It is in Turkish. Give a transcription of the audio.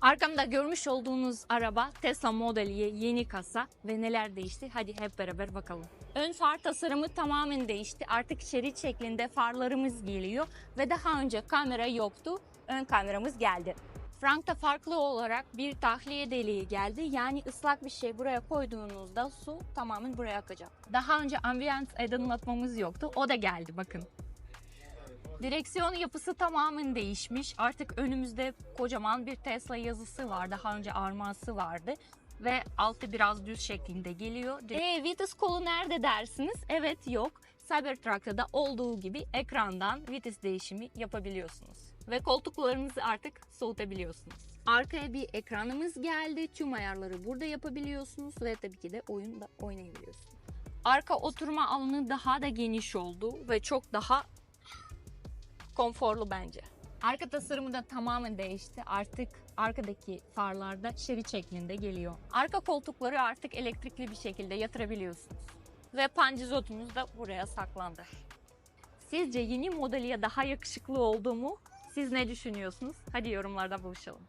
Arkamda görmüş olduğunuz araba Tesla Model Y yeni kasa ve neler değişti? Hadi hep beraber bakalım. Ön far tasarımı tamamen değişti. Artık şerit şeklinde farlarımız geliyor ve daha önce kamera yoktu. Ön kameramız geldi. Frank'ta farklı olarak bir tahliye deliği geldi. Yani ıslak bir şey buraya koyduğunuzda su tamamen buraya akacak. Daha önce ambiyans aydınlatmamız yoktu. O da geldi bakın. Direksiyon yapısı tamamen değişmiş. Artık önümüzde kocaman bir Tesla yazısı var. Daha önce arması vardı ve altı biraz düz şeklinde geliyor. E, vites kolu nerede dersiniz? Evet yok. Cybertruck'ta da olduğu gibi ekrandan vites değişimi yapabiliyorsunuz. Ve koltuklarınızı artık soğutabiliyorsunuz. Arkaya bir ekranımız geldi. Tüm ayarları burada yapabiliyorsunuz ve tabii ki de oyunda oynayabiliyorsunuz. Arka oturma alanı daha da geniş oldu ve çok daha konforlu bence. Arka tasarımı da tamamen değişti. Artık arkadaki farlarda şerit şeklinde geliyor. Arka koltukları artık elektrikli bir şekilde yatırabiliyorsunuz. Ve pandizotumuz da buraya saklandı. Sizce yeni modeliye daha yakışıklı oldu mu? Siz ne düşünüyorsunuz? Hadi yorumlarda buluşalım.